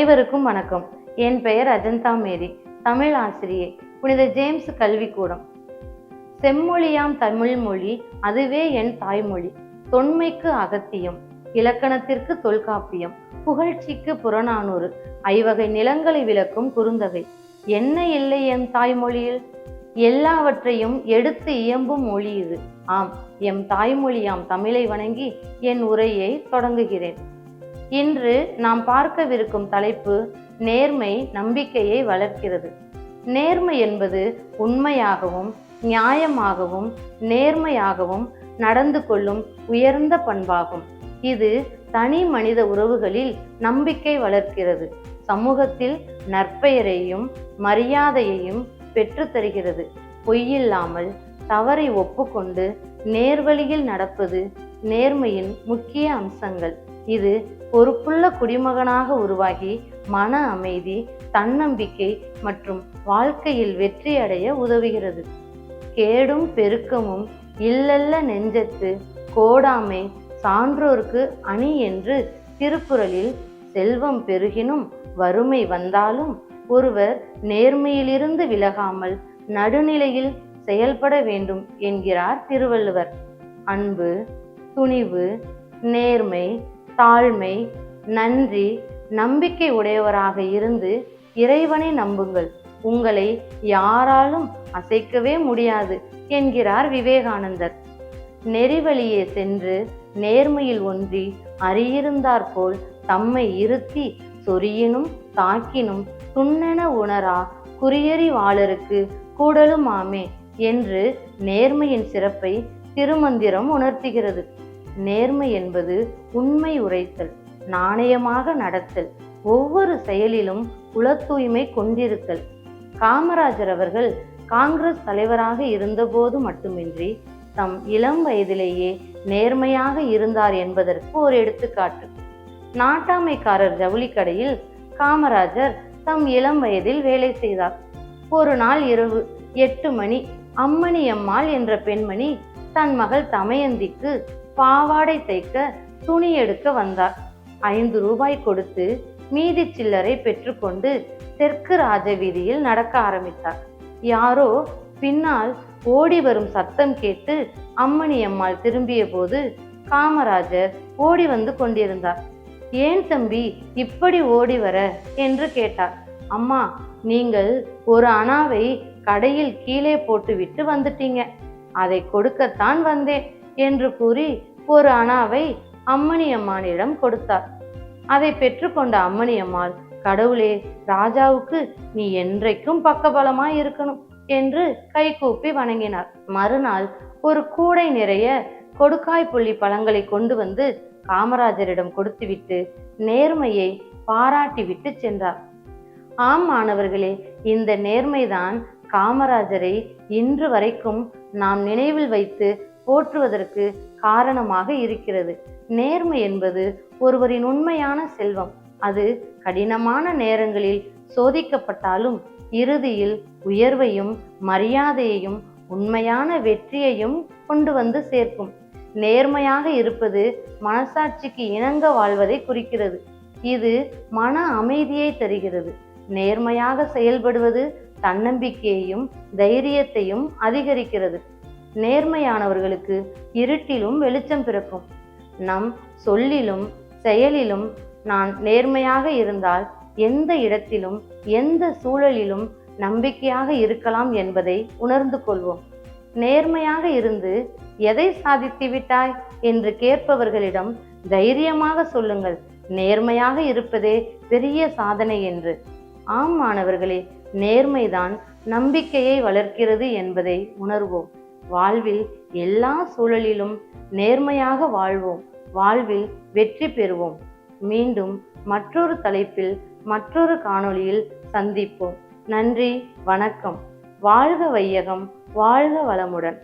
அனைவருக்கும் வணக்கம். என் பெயர் அஜந்தா மேரி. தமிழ் ஆசிரியை. புனித ஜேம்ஸ் கல்விக்கூடம். செம்மொழியாம் தமிழ் மொழி அதுவே என் தாய்மொழி. தொன்மைக்கு அகத்தியம் இலக்கணத்திற்கு தொல்காப்பியம் புகழ்ச்சிக்கு புறநானூறு ஐவகை நிலங்களை விளக்கும் குறுந்தகை. என்ன இல்லை என் தாய்மொழியில்? எல்லாவற்றையும் எடுத்து இயம்பும் மொழி இது. ஆம் எம் தாய்மொழியாம் தமிழை வணங்கி என் உரையை தொடங்குகிறேன். இன்று நாம் பார்க்கவிருக்கும் தலைப்பு நேர்மை நம்பிக்கையை வளர்க்கிறது. நேர்மை என்பது உண்மையாகவும் நியாயமாகவும் நேர்மையாகவும் நடந்து கொள்ளும் உயர்ந்த பண்பாகும். இது தனி மனித உறவுகளில் நம்பிக்கை வளர்க்கிறது. சமூகத்தில் நற்பெயரையும் மரியாதையையும் பெற்றுத்தருகிறது பொய்யில்லாமல் தவறை ஒப்புக்கொண்டு நேர்வழியில் நடப்பது நேர்மையின் முக்கிய அம்சங்கள். இது பொறுப்புள்ள குடிமகனாக உருவாகி மன அமைதி தன்னம்பிக்கை மற்றும் வாழ்க்கையில் வெற்றி அடைய உதவுகிறது. கேடும் பெருக்கமும் இல்லல்ல நெஞ்சத்து கோடாமை சான்றோர்க்கு அணி என்று திருக்குறளில் செல்வம் பெருகினும் வறுமை வந்தாலும் ஒருவர் நேர்மையிலிருந்து விலகாமல் நடுநிலையில் செயல்பட வேண்டும் என்கிறார் திருவள்ளுவர். அன்பு துணிவு நேர்மை தாழ்மை நன்றி நம்பிக்கை உடையவராக இருந்து இறைவனை நம்புங்கள். உங்களை யாராலும் அசைக்கவே முடியாது என்கிறார் விவேகானந்தர். நெறிவழியே சென்று நேர்மையில் ஒன்றி அறியிருந்தாற்போல் தம்மை இருத்தி சொரியினும் தாக்கினும் துண்ணென உணரா குறியறிவாளருக்கு கூடலுமாமே என்று நேர்மையின் சிறப்பை திருமந்திரம் உணர்த்துகிறது. நேர்மை என்பது உண்மை உரைத்தல் நாணயமாக நடத்தல் ஒவ்வொரு செயலிலும் உல தூய்மை கொண்டிருத்தல். காமராஜர் அவர்கள் காங்கிரஸ் தலைவராக இருந்தபோது மட்டுமின்றி தம் இளம் வயதிலேயே நேர்மையாக இருந்தார் என்பதற்கு ஒரு எடுத்துக்காட்டு. நாட்டாமைக்காரர் ஜவுளி கடையில் காமராஜர் தம் இளம் வயதில் வேலை செய்தார். ஒரு நாள் இரவு எட்டு மணி அம்மணி அம்மாள் என்ற பெண்மணி தன் மகள் தமயந்திக்கு பாவாடை தைக்க துணி எடுக்க வந்தார். ஐந்து ரூபாய் கொடுத்து மீதி சில்லறை பெற்றுக்கொண்டு தெற்கு ராஜ வீதியில் நடக்க ஆரம்பித்தார். யாரோ பின்னால் ஓடி வரும் சத்தம் கேட்டு அம்மணி அம்மாள் திரும்பிய போது காமராஜர் ஓடி வந்து கொண்டிருந்தார். ஏன் தம்பி இப்படி ஓடி வர? என்று கேட்டார். அம்மா நீங்கள் ஒரு அணாவை கடையில் கீழே போட்டுவிட்டு வந்துட்டீங்க. அதை கொடுக்கத்தான் வந்தேன் என்று கூறி ஒரு அணாவை அம்மணி அம்மானிடம் கொடுத்தார். அதை பெற்றுக்கொண்ட அம்மணி அம்மாள் கடவுளே ராஜாவுக்கு நீ என்றைக்கும் பக்கபலமாய் இருக்கணும் என்று கைகூப்பி வணங்கினார். மறுநாள் ஒரு கூடை நிறைய கொடுக்காய் புள்ளி பழங்களை கொண்டு வந்து காமராஜரிடம் கொடுத்துவிட்டு நேர்மையை பாராட்டிவிட்டு சென்றார். ஆம் மாணவர்களே இந்த நேர்மைதான் காமராஜரை இன்று வரைக்கும் நாம் நினைவில் வைத்து போற்றுவதற்கு காரணமாக இருக்கிறது. நேர்மை என்பது ஒருவரின் உண்மையான செல்வம். அது கடினமான நேரங்களில் சோதிக்கப்பட்டாலும் இறுதியில் உயர்வையும் மரியாதையையும் உண்மையான வெற்றியையும் கொண்டு வந்து சேர்க்கும். நேர்மையாக இருப்பது மனசாட்சிக்கு இணங்க வாழ்வதை குறிக்கிறது. இது மன அமைதியை தருகிறது. நேர்மையாக செயல்படுவது தன்னம்பிக்கையையும் தைரியத்தையும் அதிகரிக்கிறது. நேர்மையானவர்களுக்கு இருட்டிலும் வெளிச்சம் பிறக்கும். நம் சொல்லிலும் செயலிலும் நான் நேர்மையாக இருந்தால் எந்த இடத்திலும் எந்த சூழலிலும் நம்பிக்கையாக இருக்கலாம் என்பதை உணர்ந்து கொள்வோம். நேர்மையாக இருந்து எதை சாதித்து விட்டாய் என்று கேட்பவர்களிடம் தைரியமாக சொல்லுங்கள். நேர்மையாக இருப்பதே பெரிய சாதனை என்று. ஆம் மாணவர்களே நேர்மைதான் நம்பிக்கையை வளர்க்கிறது என்பதை உணர்வோம். வாழ்வில் எல்லா சூழலிலும் நேர்மையாக வாழ்வோம். வாழ்வில் வெற்றி பெறுவோம். மீண்டும் மற்றொரு தலைப்பில் மற்றொரு காணொளியில் சந்திப்போம். நன்றி வணக்கம். வாழ்க வையகம் வாழ்க வளமுடன்.